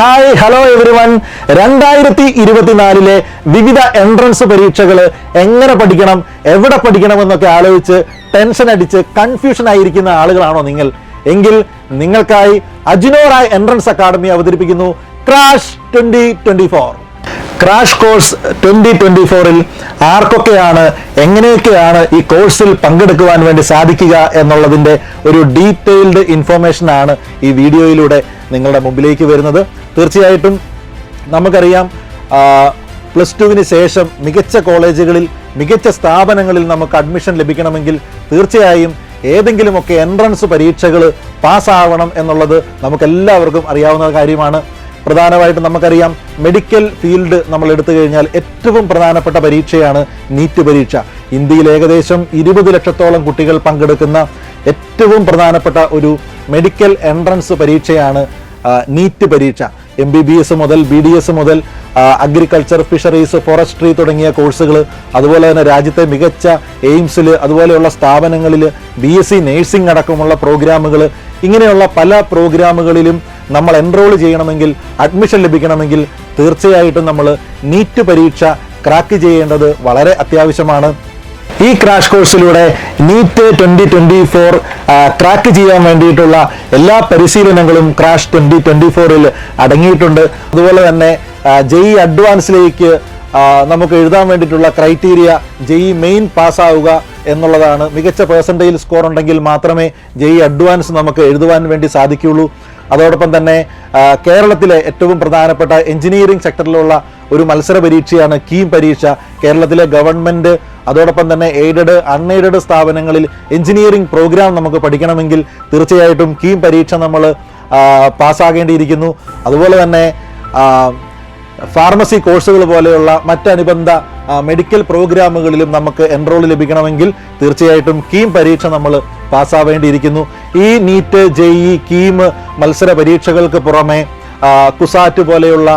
Hi hello every one രണ്ടായിരത്തി ഇരുപത്തിനാലിലെ വിവിധ എൻട്രൻസ് പരീക്ഷകൾ എങ്ങനെ പഠിക്കണം എവിടെ പഠിക്കണം എന്നൊക്കെ ആലോചിച്ച് ടെൻഷൻ അടിച്ച് കൺഫ്യൂഷൻ ആയിരിക്കുന്ന ആളുകളാണോ നിങ്ങൾ? എങ്കിൽ നിങ്ങൾക്കായി അജിനോറായ് എൻട്രൻസ് അക്കാഡമി അവതരിപ്പിക്കുന്നു crash twenty twenty four crash course twenty twenty ഫോറിൽ ആർക്കൊക്കെയാണ് എങ്ങനെയൊക്കെയാണ് ഈ കോഴ്സിൽ പങ്കെടുക്കുവാൻ വേണ്ടി സാധിക്കുക എന്നുള്ളതിന്റെ ഒരു ഡീറ്റെയിൽഡ് ഇൻഫോർമേഷൻ ആണ് ഈ വീഡിയോയിലൂടെ നിങ്ങളുടെ മുമ്പിലേക്ക് വരുന്നത്. തീർച്ചയായിട്ടും നമുക്കറിയാം പ്ലസ് ടുവിന് ശേഷം മികച്ച കോളേജുകളിൽ മികച്ച സ്ഥാപനങ്ങളിൽ നമുക്ക് അഡ്മിഷൻ ലഭിക്കണമെങ്കിൽ തീർച്ചയായും ഏതെങ്കിലുമൊക്കെ എൻട്രൻസ് പരീക്ഷകൾ പാസ്സാവണം എന്നുള്ളത് നമുക്കെല്ലാവർക്കും അറിയാവുന്ന കാര്യമാണ്. പ്രധാനമായിട്ടും നമുക്കറിയാം മെഡിക്കൽ ഫീൽഡ് നമ്മൾ എടുത്തു കഴിഞ്ഞാൽ ഏറ്റവും പ്രധാനപ്പെട്ട പരീക്ഷയാണ് നീറ്റ് പരീക്ഷ. ഇന്ത്യയിൽ ഏകദേശം ഇരുപത് ലക്ഷത്തോളം കുട്ടികൾ പങ്കെടുക്കുന്ന ഏറ്റവും പ്രധാനപ്പെട്ട ഒരു മെഡിക്കൽ എൻട്രൻസ് പരീക്ഷയാണ് നീറ്റ് പരീക്ഷ. എം ബി ബി എസ് മുതൽ ബി ഡി എസ് മുതൽ അഗ്രികൾച്ചർ ഫിഷറീസ് ഫോറസ്ട്രി തുടങ്ങിയ കോഴ്സുകൾ അതുപോലെ തന്നെ രാജ്യത്തെ മികച്ച എയിംസിൽ അതുപോലെയുള്ള സ്ഥാപനങ്ങളിൽ ബി എസ് സി നേഴ്സിംഗ് അടക്കമുള്ള പ്രോഗ്രാമുകൾ ഇങ്ങനെയുള്ള പല പ്രോഗ്രാമുകളിലും നമ്മൾ എൻറോൾ ചെയ്യണമെങ്കിൽ അഡ്മിഷൻ ലഭിക്കണമെങ്കിൽ തീർച്ചയായിട്ടും നമ്മൾ നീറ്റ് പരീക്ഷ ക്രാക്ക് ചെയ്യേണ്ടത് വളരെ അത്യാവശ്യമാണ്. ഈ crash കോഴ്സിലൂടെ NEET twenty twenty four crack ചെയ്യാൻ വേണ്ടിയിട്ടുള്ള എല്ലാ പരിശീലനങ്ങളും ക്രാഷ് ട്വന്റി ട്വന്റി ഫോറിൽ അടങ്ങിയിട്ടുണ്ട്. അതുപോലെ തന്നെ ജെഇ അഡ്വാൻസിലേക്ക് ആ, നമുക്ക് എഴുതാൻ വേണ്ടിയിട്ടുള്ള ക്രൈറ്റീരിയ ജെഇ മെയിൻ പാസ്സാവുക എന്നുള്ളതാണ്. മികച്ച പേഴ്സന്റേജ് സ്കോർ ഉണ്ടെങ്കിൽ മാത്രമേ ജെഇ അഡ്വാൻസ് നമുക്ക് എഴുതുവാൻ വേണ്ടി സാധിക്കുകയുള്ളൂ. അതോടൊപ്പം തന്നെ കേരളത്തിലെ ഏറ്റവും പ്രധാനപ്പെട്ട എഞ്ചിനീയറിംഗ് സെക്ടറിലുള്ള ഒരു മത്സര പരീക്ഷയാണ് കീം പരീക്ഷ. കേരളത്തിലെ ഗവൺമെന്റ് അതോടൊപ്പം തന്നെ എയ്ഡഡ് അൺഎയ്ഡഡ് സ്ഥാപനങ്ങളിൽ എഞ്ചിനീയറിംഗ് പ്രോഗ്രാം നമുക്ക് പഠിക്കണമെങ്കിൽ തീർച്ചയായിട്ടും കീം പരീക്ഷ നമ്മൾ പാസ്സാകേണ്ടിയിരിക്കുന്നു. അതുപോലെ തന്നെ ഫാർമസി കോഴ്സുകൾ പോലെയുള്ള മറ്റനുബന്ധ മെഡിക്കൽ പ്രോഗ്രാമുകളിലും നമുക്ക് എൻറോൾ ലഭിക്കണമെങ്കിൽ തീർച്ചയായിട്ടും കീം പരീക്ഷ നമ്മൾ പാസ്സാവേണ്ടിയിരിക്കുന്നു. ഈ നീറ്റ് ജെഇ കീം മത്സര പരീക്ഷകൾക്ക് പുറമെ കുസാറ്റ് പോലെയുള്ള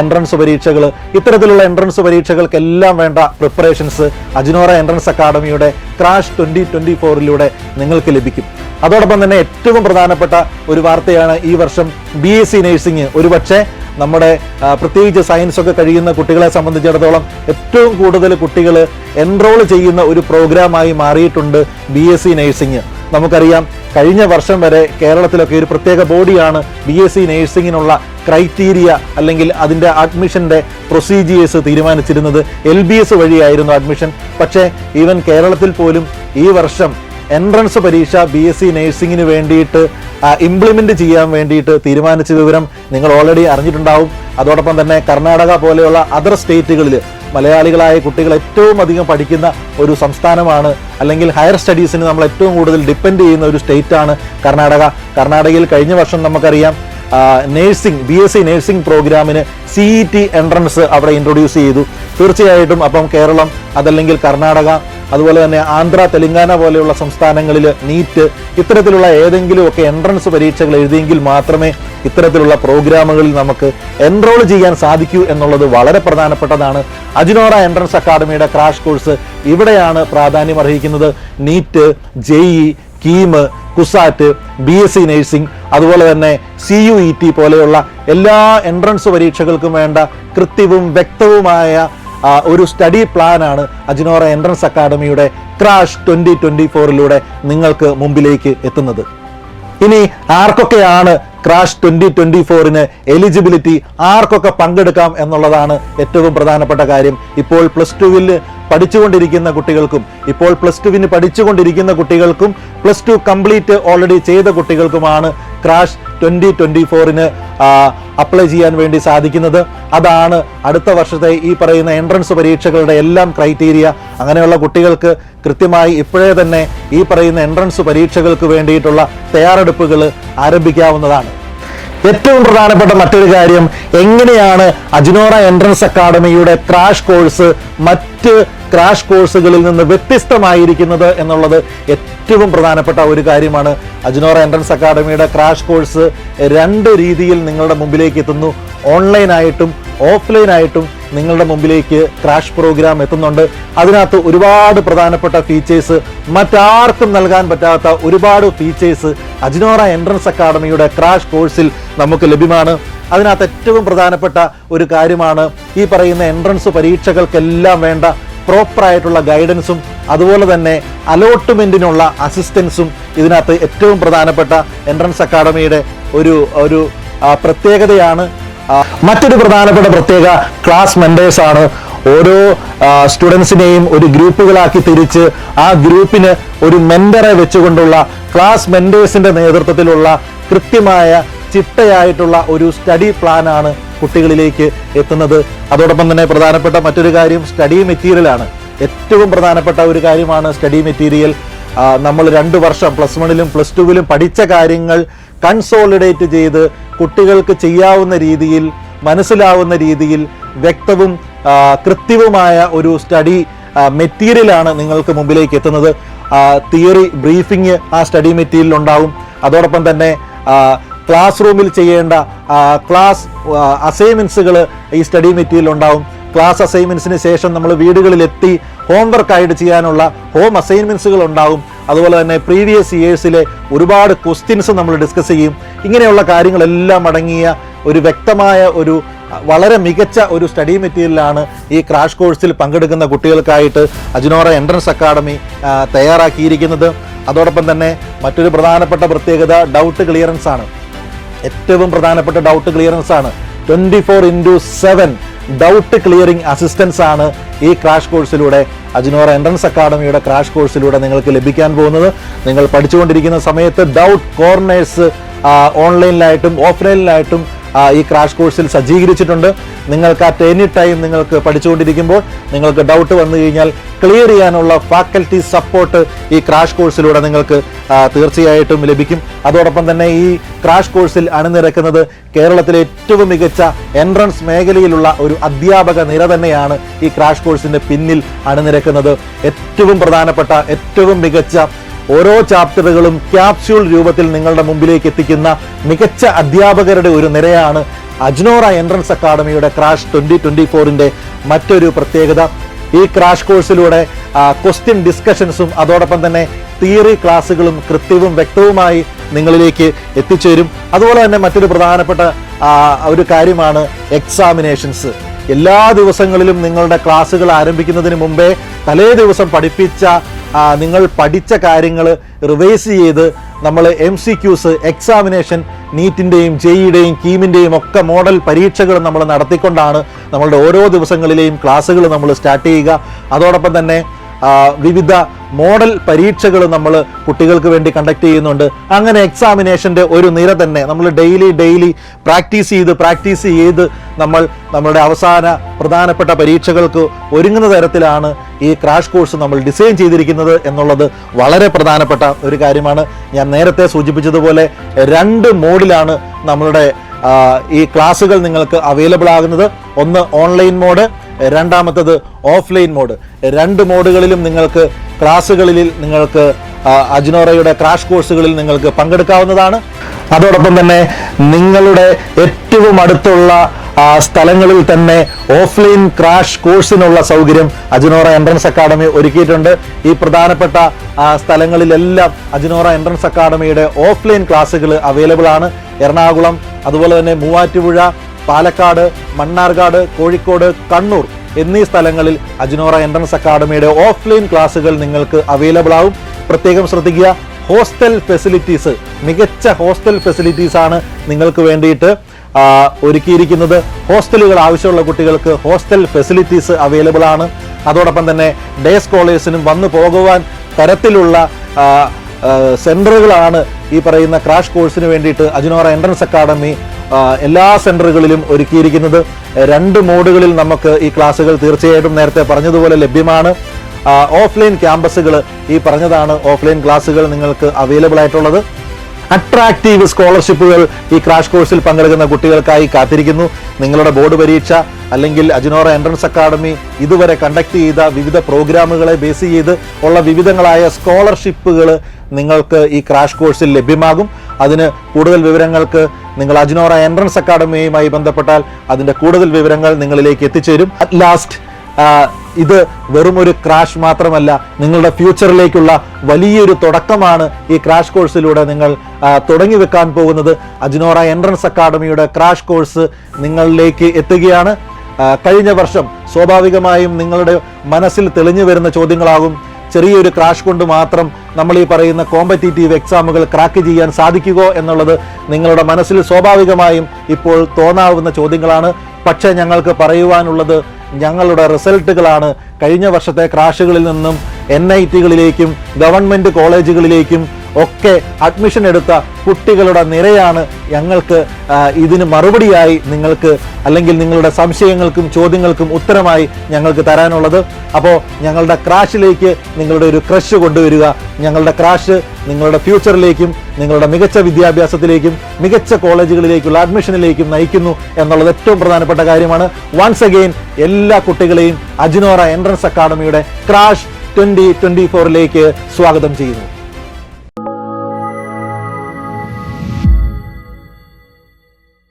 എൻട്രൻസ് പരീക്ഷകൾ ഇത്തരത്തിലുള്ള എൻട്രൻസ് പരീക്ഷകൾക്കെല്ലാം വേണ്ട പ്രിപ്പറേഷൻസ് അജിനോറ എൻട്രൻസ് അക്കാഡമിയുടെ ക്രാഷ് ട്വന്റി ട്വന്റി ഫോറിലൂടെ നിങ്ങൾക്ക് ലഭിക്കും. അതോടൊപ്പം തന്നെ ഏറ്റവും പ്രധാനപ്പെട്ട ഒരു വാർത്തയാണ് ഈ വർഷം ബി എസ് സി നഴ്സിംഗ് ഒരുപക്ഷെ നമ്മുടെ പ്രത്യേകിച്ച് സയൻസ് ഒക്കെ കഴിയുന്ന കുട്ടികളെ സംബന്ധിച്ചിടത്തോളം ഏറ്റവും കൂടുതൽ കുട്ടികൾ എൻറോൾ ചെയ്യുന്ന ഒരു പ്രോഗ്രാമായി മാറിയിട്ടുണ്ട് ബി എസ് സി നഴ്സിംഗ് നമുക്കറിയാം കഴിഞ്ഞ വർഷം വരെ കേരളത്തിലൊക്കെ ഒരു പ്രത്യേക ബോഡിയാണ് ബി എസ് സി നഴ്സിംഗിനുള്ള ക്രൈറ്റീരിയ അല്ലെങ്കിൽ അതിന്റെ അഡ്മിഷന്റെ പ്രൊസീജിയേഴ്സ് തീരുമാനിച്ചിരുന്നത്. എൽ ബി എസ് വഴിയായിരുന്നു അഡ്മിഷൻ പക്ഷേ ഈവൻ കേരളത്തിൽ പോലും ഈ വർഷം എൻട്രൻസ് പരീക്ഷ ബി എസ് സി നഴ്സിംഗിന് വേണ്ടിയിട്ട് ഇംപ്ലിമെന്റ് ചെയ്യാൻ വേണ്ടിയിട്ട് തീരുമാനിച്ച വിവരം നിങ്ങൾ ഓൾറെഡി അറിഞ്ഞിട്ടുണ്ടാവും. അതോടൊപ്പം തന്നെ കർണാടക പോലെയുള്ള അതർ സ്റ്റേറ്റുകളിൽ മലയാളികളായ കുട്ടികൾ ഏറ്റവും അധികം പഠിക്കുന്ന ഒരു സംസ്ഥാനമാണ്. അല്ലെങ്കിൽ ഹയർ സ്റ്റഡീസിന് നമ്മൾ ഏറ്റവും കൂടുതൽ ഡിപ്പെൻഡ് ചെയ്യുന്ന ഒരു സ്റ്റേറ്റാണ് കർണാടക. കർണാടകയിൽ കഴിഞ്ഞ വർഷം നമുക്കറിയാം nursing B S C nursing പ്രോഗ്രാമിന് സി ഇ ടി എൻട്രൻസ് അവിടെ ഇൻട്രൊഡ്യൂസ് ചെയ്തു. തീർച്ചയായിട്ടും അപ്പം കേരളം അതല്ലെങ്കിൽ കർണാടക അതുപോലെ തന്നെ ആന്ധ്ര തെലങ്കാന പോലെയുള്ള സംസ്ഥാനങ്ങളിൽ നീറ്റ് ഇത്തരത്തിലുള്ള ഏതെങ്കിലുമൊക്കെ എൻട്രൻസ് പരീക്ഷകൾ എഴുതിയെങ്കിൽ മാത്രമേ ഇത്തരത്തിലുള്ള പ്രോഗ്രാമുകളിൽ നമുക്ക് എൻറോൾ ചെയ്യാൻ സാധിക്കൂ എന്നുള്ളത് വളരെ പ്രധാനപ്പെട്ടതാണ്. അജിനോറ എൻട്രൻസ് അക്കാഡമിയുടെ ക്രാഷ് കോഴ്സ് ഇവിടെയാണ് പ്രാധാന്യം അർഹിക്കുന്നത്. NEET JEE KEAM CUSAT B S C nursing അതുപോലെ തന്നെ സി യു ഇ ടി പോലെയുള്ള എല്ലാ എൻട്രൻസ് പരീക്ഷകൾക്കും വേണ്ട കൃത്യവും വ്യക്തവുമായ ഒരു സ്റ്റഡി പ്ലാനാണ് അജിനോറ എൻട്രൻസ് അക്കാഡമിയുടെ ക്രാഷ് ട്വന്റി ട്വന്റി ഫോറിലൂടെ നിങ്ങൾക്ക് മുമ്പിലേക്ക് എത്തുന്നത്. ഇനി ആർക്കൊക്കെയാണ് ക്രാഷ് ട്വന്റി ട്വന്റി ഫോറിന് എലിജിബിലിറ്റി ആർക്കൊക്കെ പങ്കെടുക്കാം എന്നുള്ളതാണ് ഏറ്റവും പ്രധാനപ്പെട്ട കാര്യം. ഇപ്പോൾ പ്ലസ് ടുവിൽ പഠിച്ചുകൊണ്ടിരിക്കുന്ന കുട്ടികൾക്കും ഇപ്പോൾ പ്ലസ് ടുവിന് പഠിച്ചുകൊണ്ടിരിക്കുന്ന കുട്ടികൾക്കും പ്ലസ് ടു കംപ്ലീറ്റ് ഓൾറെഡി ചെയ്ത കുട്ടികൾക്കുമാണ് ക്രാഷ് ട്വന്റി ട്വന്റി ഫോറിന് അപ്ലൈ ചെയ്യാൻ വേണ്ടി സാധിക്കുന്നത്. അതാണ് അടുത്ത വർഷത്തെ ഈ പറയുന്ന എൻട്രൻസ് പരീക്ഷകളുടെ എല്ലാം ക്രൈറ്റീരിയ അങ്ങനെയുള്ള കുട്ടികൾക്ക് കൃത്യമായി ഇപ്പോഴേ തന്നെ ഈ പറയുന്ന എൻട്രൻസ് പരീക്ഷകൾക്ക് വേണ്ടിയിട്ടുള്ള തയ്യാറെടുപ്പുകൾ ആരംഭിക്കാവുന്നതാണ്. ഏറ്റവും പ്രധാനപ്പെട്ട മറ്റൊരു കാര്യം എങ്ങനെയാണ് അജിനോറ എൻട്രൻസ് അക്കാഡമിയുടെ ക്രാഷ് കോഴ്സ് മറ്റ് ക്രാഷ് കോഴ്സുകളിൽ നിന്ന് വ്യത്യസ്തമായിരിക്കുന്നത് എന്നുള്ളത് ഏറ്റവും പ്രധാനപ്പെട്ട ഒരു കാര്യമാണ്. അജിനോറ എൻട്രൻസ് അക്കാഡമിയുടെ ക്രാഷ് കോഴ്സ് രണ്ട് രീതിയിൽ നിങ്ങളുടെ മുമ്പിലേക്ക് എത്തുന്നു. ഓൺലൈനായിട്ടും ഓഫ്ലൈനായിട്ടും നിങ്ങളുടെ മുമ്പിലേക്ക് ക്രാഷ് പ്രോഗ്രാം എത്തുന്നുണ്ട്. അതിനകത്ത് ഒരുപാട് പ്രധാനപ്പെട്ട ഫീച്ചേഴ്സ് മറ്റാർക്കും നൽകാൻ പറ്റാത്ത ഒരുപാട് ഫീച്ചേഴ്സ് അജിനോറ എൻട്രൻസ് അക്കാഡമിയുടെ ക്രാഷ് കോഴ്സിൽ നമുക്ക് ലഭ്യമാണ്. അതിനകത്ത് ഏറ്റവും പ്രധാനപ്പെട്ട ഒരു കാര്യമാണ് ഈ പറയുന്ന എൻട്രൻസ് പരീക്ഷകൾക്കെല്ലാം വേണ്ട പ്രോപ്പറായിട്ടുള്ള ഗൈഡൻസും അതുപോലെ തന്നെ അലോട്ട്മെന്റിനുള്ള അസിസ്റ്റൻസും ഇതിനകത്ത് ഏറ്റവും പ്രധാനപ്പെട്ട എൻട്രൻസ് അക്കാഡമിയുടെ ഒരു ഒരു പ്രത്യേകതയാണ്. മറ്റൊരു പ്രധാനപ്പെട്ട പ്രത്യേക ക്ലാസ് മെന്റേഴ്സ് ആണ്. ഓരോ സ്റ്റുഡൻസിനെയും ഒരു ഗ്രൂപ്പുകളാക്കി തിരിച്ച് ആ ഗ്രൂപ്പിന് ഒരു മെന്ററെ വെച്ചുകൊണ്ടുള്ള ക്ലാസ് മെന്റേഴ്സിന്റെ നേതൃത്വത്തിലുള്ള കൃത്യമായ ചിട്ടയായിട്ടുള്ള ഒരു സ്റ്റഡി പ്ലാനാണ് കുട്ടികളിലേക്ക് എത്തുന്നത്. അതോടൊപ്പം തന്നെ പ്രധാനപ്പെട്ട മറ്റൊരു കാര്യം സ്റ്റഡി മെറ്റീരിയലാണ് ഏറ്റവും പ്രധാനപ്പെട്ട ഒരു കാര്യമാണ് സ്റ്റഡി മെറ്റീരിയൽ നമ്മൾ രണ്ട് വർഷം പ്ലസ് വണ്ണിലും പ്ലസ് ടുവിലും പഠിച്ച കാര്യങ്ങൾ കൺസോളിഡേറ്റ് ചെയ്ത് കുട്ടികൾക്ക് ചെയ്യാവുന്ന രീതിയിൽ മനസ്സിലാവുന്ന രീതിയിൽ വ്യക്തവും കൃത്യവുമായ ഒരു സ്റ്റഡി മെറ്റീരിയലാണ് നിങ്ങൾക്ക് മുമ്പിലേക്ക് എത്തുന്നത്. തിയറി ബ്രീഫിംഗ് ആ സ്റ്റഡി മെറ്റീരിയൽ ഉണ്ടാവും. അതോടൊപ്പം തന്നെ ക്ലാസ് റൂമിൽ ചെയ്യേണ്ട ക്ലാസ് അസൈൻമെൻസുകൾ ഈ സ്റ്റഡി മെറ്റീരിയൽ ഉണ്ടാവും. ക്ലാസ് അസൈൻമെൻസിന് ശേഷം നമ്മൾ വീടുകളിലെത്തി ഹോംവർക്കായിട്ട് ചെയ്യാനുള്ള ഹോം അസൈൻമെൻസുകൾ ഉണ്ടാവും. അതുപോലെ തന്നെ പ്രീവിയസ് ഇയേഴ്സിലെ ഒരുപാട് ക്വസ്റ്റ്യൻസ് നമ്മൾ ഡിസ്കസ് ചെയ്യും. ഇങ്ങനെയുള്ള കാര്യങ്ങളെല്ലാം അടങ്ങിയ ഒരു വ്യക്തമായ ഒരു വളരെ മികച്ച ഒരു സ്റ്റഡി മെറ്റീരിയലാണ് ഈ ക്രാഷ് കോഴ്സിൽ പങ്കെടുക്കുന്ന കുട്ടികൾക്കായിട്ട് അജിനോറ എൻട്രൻസ് അക്കാഡമി തയ്യാറാക്കിയിരിക്കുന്നത്. അതോടൊപ്പം തന്നെ മറ്റൊരു പ്രധാനപ്പെട്ട പ്രത്യേകത ഡൗട്ട് ക്ലിയറൻസ് ആണ്. ഏറ്റവും പ്രധാനപ്പെട്ട ഡൗട്ട് ക്ലിയറൻസ് ആണ്. Twenty four into seven doubt clearing assistance ആണ് ഈ ക്രാഷ് കോഴ്സിലൂടെ അജിനോറ എൻട്രൻസ് അക്കാഡമിയുടെ ക്രാഷ് കോഴ്സിലൂടെ നിങ്ങൾക്ക് ലഭിക്കാൻ പോകുന്നത്. നിങ്ങൾ പഠിച്ചുകൊണ്ടിരിക്കുന്ന സമയത്ത് ഡൗട്ട് കോർണേഴ്സ് ഓൺലൈനിലായിട്ടും ഓഫ്ലൈനിലായിട്ടും ഈ ക്രാഷ് കോഴ്സിൽ സജ്ജീകരിച്ചിട്ടുണ്ട്. നിങ്ങൾക്ക് അറ്റ് എനി ടൈം നിങ്ങൾക്ക് പഠിച്ചുകൊണ്ടിരിക്കുമ്പോൾ നിങ്ങൾക്ക് ഡൗട്ട് വന്നു കഴിഞ്ഞാൽ ക്ലിയർ ചെയ്യാനുള്ള ഫാക്കൽറ്റി സപ്പോർട്ട് ഈ ക്രാഷ് കോഴ്സിലൂടെ നിങ്ങൾക്ക് തീർച്ചയായിട്ടും ലഭിക്കും. അതോടൊപ്പം തന്നെ ഈ ക്രാഷ് കോഴ്സിൽ അണിനിരക്കുന്നത് കേരളത്തിലെ ഏറ്റവും മികച്ച എൻട്രൻസ് മേഖലയിലുള്ള ഒരു അധ്യാപക നിര തന്നെയാണ് ഈ ക്രാഷ് കോഴ്സിന്റെ പിന്നിൽ അണിനിരക്കുന്നത്. ഏറ്റവും പ്രധാനപ്പെട്ട ഏറ്റവും മികച്ച ഓരോ ചാപ്റ്ററുകളും ക്യാപ്സ്യൂൾ രൂപത്തിൽ നിങ്ങളുടെ മുമ്പിലേക്ക് എത്തിക്കുന്ന മികച്ച അധ്യാപകരുടെ ഒരു നിരയാണ് അജ്നോറ എൻട്രൻസ് അക്കാഡമിയുടെ ക്രാഷ് ട്വന്റി ട്വന്റി ഫോറിന്റെ മറ്റൊരു പ്രത്യേകത. ഈ ക്രാഷ് കോഴ്സിലൂടെ ക്വസ്റ്റ്യൻ ഡിസ്കഷൻസും അതോടൊപ്പം തന്നെ തിയറി ക്ലാസ്സുകളും കൃത്യവും വ്യക്തവുമായി നിങ്ങളിലേക്ക് എത്തിച്ചേരും. അതുപോലെ തന്നെ മറ്റൊരു പ്രധാനപ്പെട്ട ഒരു കാര്യമാണ് എക്സാമിനേഷൻസ്. എല്ലാ ദിവസങ്ങളിലും നിങ്ങളുടെ ക്ലാസ്സുകൾ ആരംഭിക്കുന്നതിന് മുമ്പേ തലേ ദിവസം പഠിപ്പിച്ച നിങ്ങൾ പഠിച്ച കാര്യങ്ങൾ റിവൈസ് ചെയ്ത് നമ്മൾ എം സി ക്യൂസ് എക്സാമിനേഷൻ നീറ്റിന്റെയും ജെയിയുടെയും കീമിന്റെയും ഒക്കെ മോഡൽ പരീക്ഷകൾ നമ്മൾ നടത്തിക്കൊണ്ടാണ് നമ്മളുടെ ഓരോ ദിവസങ്ങളിലെയും ക്ലാസ്സുകൾ നമ്മൾ സ്റ്റാർട്ട് ചെയ്യുക. അതോടൊപ്പം തന്നെ വിവിധ മോഡൽ പരീക്ഷകൾ നമ്മൾ കുട്ടികൾക്ക് വേണ്ടി കണ്ടക്ട് ചെയ്യുന്നുണ്ട്. അങ്ങനെ എക്സാമിനേഷന്റെ ഒരു നിര തന്നെ നമ്മൾ ഡെയിലി ഡെയിലി പ്രാക്ടീസ് ചെയ്ത് പ്രാക്ടീസ് ചെയ്ത് നമ്മൾ നമ്മുടെ അവസാന പ്രധാനപ്പെട്ട പരീക്ഷകൾക്ക് ഒരുങ്ങുന്ന തരത്തിലാണ് ഈ ക്രാഷ് കോഴ്സ് നമ്മൾ ഡിസൈൻ ചെയ്തിരിക്കുന്നത് എന്നുള്ളത് വളരെ പ്രധാനപ്പെട്ട ഒരു കാര്യമാണ്. ഞാൻ നേരത്തെ സൂചിപ്പിച്ചതുപോലെ രണ്ട് മോഡിലാണ് നമ്മളുടെ ഈ ക്ലാസ്സുകൾ നിങ്ങൾക്ക് അവൈലബിൾ ആകുന്നത്. ഒന്ന് ഓൺലൈൻ മോഡ് രണ്ടാമത്തത് ഓഫ്ലൈൻ മോഡ്. രണ്ട് മോഡുകളിലും നിങ്ങൾക്ക് ക്ലാസ്സുകളിൽ നിങ്ങൾക്ക് അജിനോറയുടെ ക്രാഷ് കോഴ്സുകളിൽ നിങ്ങൾക്ക് പങ്കെടുക്കാവുന്നതാണ്. അതോടൊപ്പം തന്നെ നിങ്ങളുടെ ഏറ്റവും അടുത്തുള്ള സ്ഥലങ്ങളിൽ തന്നെ ഓഫ്ലൈൻ ക്രാഷ് കോഴ്സിനുള്ള സൗകര്യം അജിനോറ എൻട്രൻസ് അക്കാഡമി ഒരുക്കിയിട്ടുണ്ട്. ഈ പ്രധാനപ്പെട്ട സ്ഥലങ്ങളിലെല്ലാം അജിനോറ എൻട്രൻസ് അക്കാഡമിയുടെ ഓഫ്ലൈൻ ക്ലാസ്സുകൾ അവൈലബിൾ ആണ്. എറണാകുളം അതുപോലെ തന്നെ മൂവാറ്റുപുഴ പാലക്കാട് മണ്ണാർക്കാട് കോഴിക്കോട് കണ്ണൂർ എന്നീ സ്ഥലങ്ങളിൽ അജിനോറ എൻട്രൻസ് അക്കാഡമിയുടെ ഓഫ്ലൈൻ ക്ലാസുകൾ നിങ്ങൾക്ക് അവൈലബിൾ ആവും. പ്രത്യേകം ശ്രദ്ധിക്കുക ഹോസ്റ്റൽ ഫെസിലിറ്റീസ് മികച്ച ഹോസ്റ്റൽ ഫെസിലിറ്റീസ് ആണ് നിങ്ങൾക്ക് വേണ്ടിയിട്ട് ഒരുക്കിയിരിക്കുന്നത്. ഹോസ്റ്റലുകൾ ആവശ്യമുള്ള കുട്ടികൾക്ക് ഹോസ്റ്റൽ ഫെസിലിറ്റീസ് അവൈലബിൾ ആണ്. അതോടൊപ്പം തന്നെ ഡേ സ്കോളേഴ്സിനും വന്നു പോകുവാൻ തരത്തിലുള്ള സെന്ററുകളാണ് ഈ പറയുന്ന ക്രാഷ് കോഴ്സിന് വേണ്ടിയിട്ട് അജിനോറ എൻട്രൻസ് അക്കാഡമി എല്ലാ സെന്ററുകളിലും ഒരുക്കിയിരിക്കുന്നത്. രണ്ട് മോഡുകളിൽ നമുക്ക് ഈ ക്ലാസ്സുകൾ തീർച്ചയായിട്ടും നേരത്തെ പറഞ്ഞതുപോലെ ലഭ്യമാണ്. ഓഫ്ലൈൻ ക്യാമ്പസുകൾ ഈ പറഞ്ഞതാണ് ഓഫ്ലൈൻ ക്ലാസ്സുകൾ നിങ്ങൾക്ക് അവൈലബിൾ ആയിട്ടുള്ളത്. അട്രാക്റ്റീവ് സ്കോളർഷിപ്പുകൾ ഈ ക്രാഷ് കോഴ്സിൽ പങ്കെടുക്കുന്ന കുട്ടികൾക്കായി കാത്തിരിക്കുന്നു. നിങ്ങളുടെ ബോർഡ് പരീക്ഷ അല്ലെങ്കിൽ അജിനോറ എൻട്രൻസ് അക്കാഡമി ഇതുവരെ കണ്ടക്ട് ചെയ്ത വിവിധ പ്രോഗ്രാമുകളെ ബേസ് ചെയ്ത് ഉള്ള വിവിധങ്ങളായ സ്കോളർഷിപ്പുകൾ നിങ്ങൾക്ക് ഈ ക്രാഷ് കോഴ്സിൽ ലഭ്യമാകും. അതിന് കൂടുതൽ വിവരങ്ങൾക്ക് നിങ്ങൾ അജ്നോറ എൻട്രൻസ് അക്കാഡമിയുമായി ബന്ധപ്പെട്ടാൽ അതിന്റെ കൂടുതൽ വിവരങ്ങൾ നിങ്ങളിലേക്ക് എത്തിച്ചേരും. അറ്റ് ലാസ്റ്റ് ഇത് വെറും ഒരു ക്രാഷ് മാത്രമല്ല നിങ്ങളുടെ ഫ്യൂച്ചറിലേക്കുള്ള വലിയൊരു തുടക്കമാണ് ഈ ക്രാഷ് കോഴ്സിലൂടെ നിങ്ങൾ തുടങ്ങി വെക്കാൻ പോകുന്നത്. അജ്നോറ എൻട്രൻസ് അക്കാഡമിയുടെ ക്രാഷ് കോഴ്സ് നിങ്ങളിലേക്ക് എത്തുകയാണ്. കഴിഞ്ഞ വർഷം സ്വാഭാവികമായും നിങ്ങളുടെ മനസ്സിൽ തെളിഞ്ഞു വരുന്ന ചോദ്യങ്ങളാകും. ചെറിയൊരു ക്രാഷ് കൊണ്ട് മാത്രം നമ്മൾ ഈ പറയുന്ന കോമ്പറ്റീറ്റീവ് എക്സാമുകൾ ക്രാക്ക് ചെയ്യാൻ സാധിക്കുമോ എന്നുള്ളത് നിങ്ങളുടെ മനസ്സിൽ സ്വാഭാവികമായും ഇപ്പോൾ തോന്നാവുന്ന ചോദ്യങ്ങളാണ്. പക്ഷേ ഞങ്ങൾക്ക് പറയുവാനുള്ളത് ഞങ്ങളുടെ റിസൾട്ടുകളാണ് കഴിഞ്ഞ വർഷത്തെ ക്രാഷുകളിൽ നിന്നും എൻ ഐ ടികളിലേക്കും ഗവൺമെന്റ് കോളേജുകളിലേക്കും ഒക്കെ അഡ്മിഷൻ എടുത്ത കുട്ടികളുടെ നിരയാണ് ഞങ്ങൾക്ക് ഇതിന് മറുപടിയായി നിങ്ങൾക്ക് അല്ലെങ്കിൽ നിങ്ങളുടെ സംശയങ്ങൾക്കും ചോദ്യങ്ങൾക്കും ഉത്തരമായി ഞങ്ങൾക്ക് തരാനുള്ളത്. അപ്പോൾ ഞങ്ങളുടെ ക്രാഷിലേക്ക് നിങ്ങളുടെ ഒരു ക്രഷ് കൊണ്ടുവരിക ഞങ്ങളുടെ ക്രാഷ് നിങ്ങളുടെ ഫ്യൂച്ചറിലേക്കും നിങ്ങളുടെ മികച്ച വിദ്യാഭ്യാസത്തിലേക്കും മികച്ച കോളേജുകളിലേക്കുള്ള അഡ്മിഷനിലേക്കും നയിക്കുന്നു എന്നുള്ളത് ഏറ്റവും പ്രധാനപ്പെട്ട കാര്യമാണ്. വൺസ് അഗെയിൻ എല്ലാ കുട്ടികളെയും അജിനോറ എൻട്രൻസ് അക്കാഡമിയുടെ ക്രാഷ് ട്വന്റി ട്വന്റി ഫോറിലേക്ക് സ്വാഗതം ചെയ്യുന്നു.